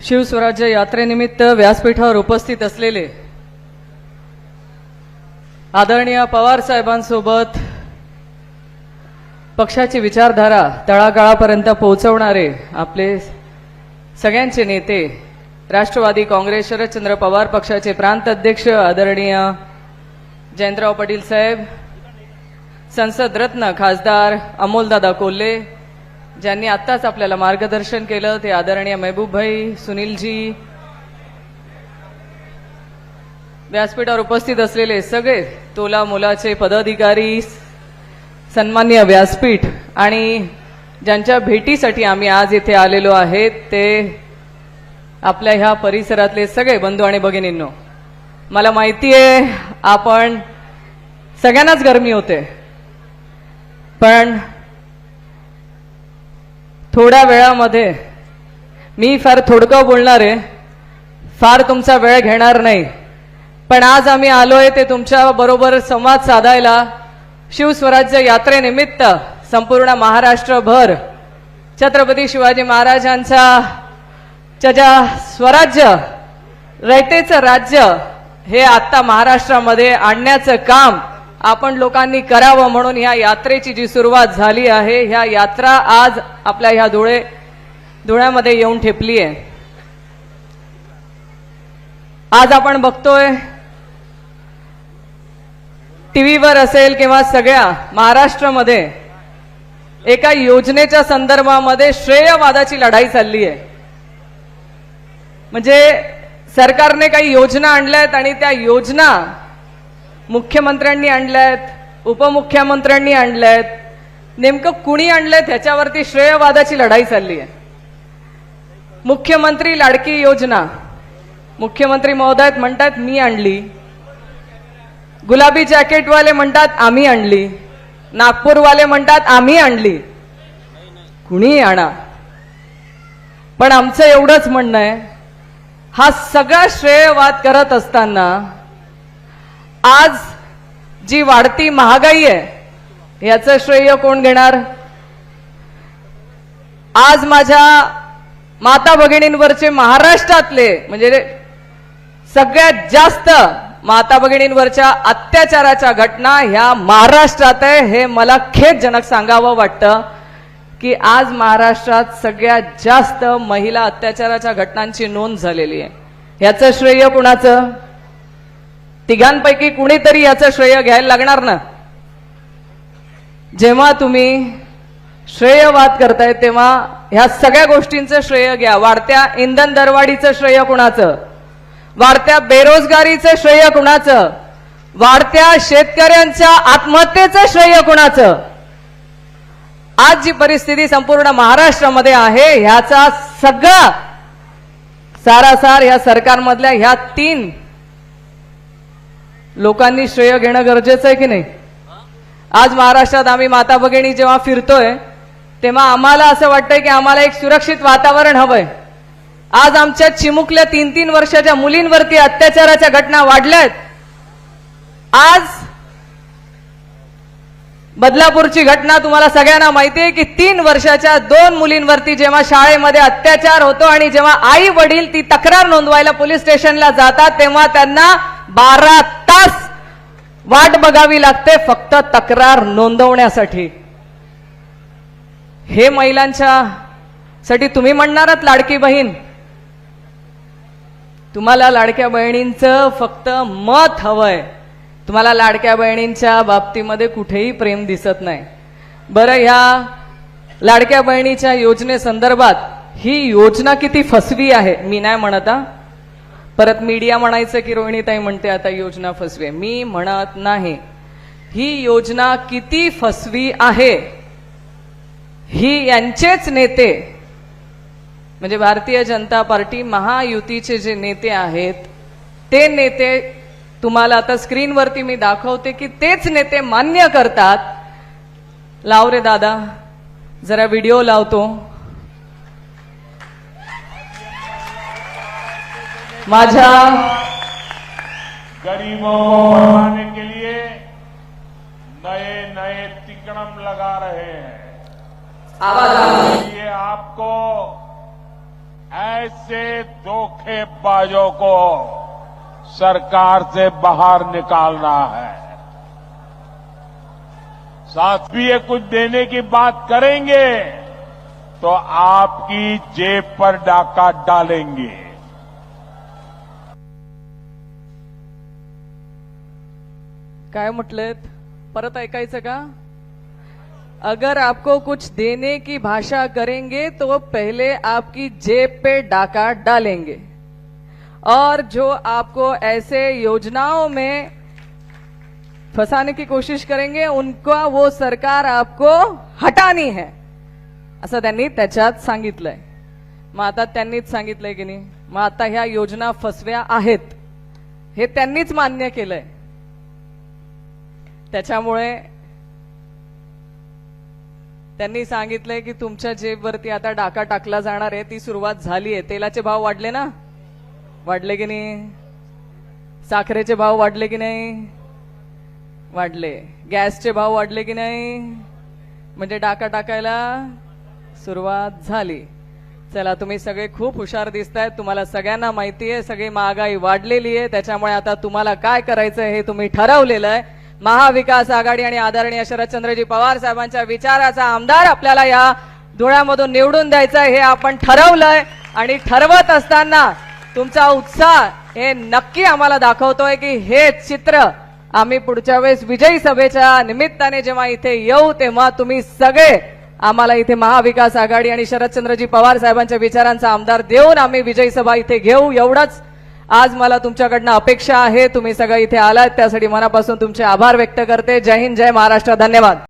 शिवस्वराज्य यात्रेनिमित्त व्यासपीठावर उपस्थित असलेले आदरणीय पवार साहेबांसोबत पक्षाची विचारधारा तळागाळापर्यंत पोहोचवणारे आपले सगळ्यांचे नेते राष्ट्रवादी काँग्रेस शरदचंद्र पवार पक्षाचे प्रांत अध्यक्ष आदरणीय जयंतराव पाटील साहेब संसद रत्न खासदार अमोलदादा कोल्हे ज्यांनी आत्ताच आपल्याला मार्गदर्शन केलं ते आदरणीय महबूबभाई सुनीलजी. व्यासपीठावर उपस्थित असलेले सगळे तोला मुलाचे पदाधिकारी सन्मान्य व्यासपीठ आणि ज्यांच्या भेटीसाठी आम्ही आज इथे आलेलो आहेत ते आपल्या ह्या परिसरातले सगळे बंधू आणि भगिनींनो. मला माहिती आहे आपण सगळ्यांनाच गरमी होते. पण थोड्या वेळामध्ये मी फार थोडकं बोलणार आहे. फार तुमचा वेळ घेणार नाही. पण आज आम्ही आलो आहे ते तुमच्या बरोबर संवाद साधायला. शिवस्वराज्य यात्रेनिमित्त संपूर्ण महाराष्ट्रभर. छत्रपती शिवाजी महाराजांचा च्या ज्या स्वराज्य रयतेचं राज्य हे आत्ता महाराष्ट्रामध्ये आणण्याचं काम आपण लोकांनी करावं म्हणून ह्या यात्रेची जी सुरुवात झाली आहे ह्या यात्रा आज आपल्या ह्या धुळे धुळ्यामध्ये येऊन ठेपली आहे. आज आपण बघतोय टीव्हीवर असेल किंवा सगळ्या महाराष्ट्रामध्ये एका योजनेच्या संदर्भामध्ये श्रेयवादाची लढाई चालली आहे. म्हणजे सरकारने काही योजना आणल्यात आणि त्या योजना मुख्यमंत्र्यांनी आणल्यात उपमुख्यमंत्र्यांनी आणल्यात. नेमकं कुणी आणलंय ह्याच्यावरती श्रेयवादाची लढाई चालली आहे मुख्यमंत्री लाडकी योजना. मुख्यमंत्री महोदयात म्हणतात मी आणली. गुलाबी जॅकेटवाले म्हणतात आम्ही आणली. नागपूरवाले म्हणतात आम्ही आणली. कुणी आणा. पण आमचं एवढंच म्हणणं आहे हा सगळा श्रेयवाद करत असताना आज जी वाढती महागाई आहे याचं श्रेय कोण घेणार? आज माझ्या माता भगिनींवरचे महाराष्ट्रातले म्हणजे सगळ्यात जास्त माता भगिनींवरच्या अत्याचाराच्या घटना ह्या महाराष्ट्रात आहे हे मला खेदजनक सांगावं वाटतं की आज महाराष्ट्रात सगळ्यात जास्त महिला अत्याचाराच्या घटनांची नोंद झालेली आहे. याचं श्रेय कुणाचं? तिघांपैकी कुणीतरी याचं श्रेय घ्यायला लागणार ना? जेव्हा तुम्ही श्रेयवाद करताय तेव्हा ह्या सगळ्या गोष्टींचं श्रेय घ्या. वाढत्या इंधन दरवाढीचं श्रेय कुणाचं? वाढत्या बेरोजगारीचं श्रेय कुणाचं? वाढत्या शेतकऱ्यांच्या आत्महत्येचं श्रेय कुणाचं? आज जी परिस्थिती संपूर्ण महाराष्ट्रामध्ये आहे ह्याचा सगळा सारासार ह्या सरकारमधल्या ह्या तीन लोकांनी श्रेय घेणं गरजेचं आहे की नाही? आज महाराष्ट्रात आम्ही माता भगिनी जेव्हा फिरतोय तेव्हा आम्हाला असं वाटतंय की आम्हाला एक सुरक्षित वातावरण हवंय. आज आमच्या चिमुकल्या तीन तीन वर्षाच्या मुलींवरती अत्याचाराच्या घटना वाढल्या आहेत आज बदलापूरची घटना तुम्हाला सगळ्यांना माहिती आहे की तीन वर्षाच्या दोन मुलींवरती जेव्हा शाळेमध्ये अत्याचार होतो आणि जेव्हा आई वडील ती तक्रार नोंदवायला पोलीस स्टेशनला जातात तेव्हा त्यांना बारा तास वाट बघावी लागते फक्त तक्रार नोंदवण्यासाठी. हे महिलांच्या साठी तुम्ही म्हणणारात लाडकी बहीण. तुम्हाला लाडक्या बहिणींचं फक्त मत हवंय. तुम्हाला लाडक्या बहिणींच्या बाबतीमध्ये कुठेही प्रेम दिसत नाही. बरं ह्या लाडक्या बहिणीच्या योजनेसंदर्भात ही योजना किती फसवी आहे मी नाही म्हणत आ परत मीडिया म्हणायचं की रोहिणीताई म्हणते आता योजना फसवी आहे. मी म्हणत नाही. ही योजना किती फसवी आहे? ही यांचेच नेते म्हणजे भारतीय जनता पार्टी महायुतीचे जे नेते आहेत ते नेते तुम्हाला आता स्क्रीनवरती मी दाखवते की तेच नेते मान्य करतात. लाव रे दादा जरा व्हिडिओ लावतो. माझ्या गरीबों को बढ़ाने के लिए नए नए तिकड़म लगा रहे हैं। आवाज़ आवाज़ ये आपको ऐसे धोखेबाजों को सरकार से बाहर निकालना है। साथ भी ये कुछ देने की बात करेंगे तो आपकी जेब पर डाका डालेंगे। काय म्हटलेत? परत ऐकायचं का? अगर आपको कुछ देने की भाषा करेंगे तो पहले आपकी जेब पे डाका डालेंगे। और जो आपको ऐसे योजनाओं में फंसाने की कोशिश करेंगे उनका वो सरकार आपको हटानी है। असं त्यांनी त्याच्यात सांगितलंय. मग आता त्यांनीच सांगितलंय की नाही? मग आता ह्या योजना फसव्या आहेत. हे त्यांनीच मान्य केलंय. त्याच्यामुळे त्यांनी सांगितलंय की तुमच्या जेबवरती आता डाका टाकला जाणार आहे ती सुरुवात झाली आहे. तेलाचे भाव वाढले ना? वाढले की नाही? साखरेचे भाव वाढले की नाही? वाढले. गॅसचे भाव वाढले की नाही? म्हणजे डाका टाकायला सुरुवात झाली. चला तुम्ही सगळे खूप हुशार दिसतायत तुम्हाला सगळ्यांना माहिती आहे सगळी महागाई वाढलेली आहे. त्याच्यामुळे आता तुम्हाला काय करायचं हे तुम्ही ठरवलेलं आहे. महाविकास आघाडी आणि आदरणीय शरदचंद्रजी पवार साहेबांच्या विचाराचा आमदार आपल्याला या धुळ्यामधून निवडून द्यायचा हे आपण ठरवलंय. आणि ठरवत असताना तुमचा उत्साह हे नक्की आम्हाला दाखवतोय की हे चित्र आम्ही पुढच्या वेळेस विजयी सभेच्या निमित्ताने जेव्हा इथे येऊ तेव्हा तुम्ही सगळे आम्हाला इथे महाविकास आघाडी आणि शरदचंद्रजी पवार साहेबांच्या विचारांचा आमदार देऊन आम्ही विजयी सभा इथे घेऊ. एवढंच आज मला तुमच्याकडनं अपेक्षा आहे तुम्ही सगळं इथे आलात त्यासाठी मनापासून तुमचे आभार व्यक्त करते. जय हिंद जय महाराष्ट्र धन्यवाद.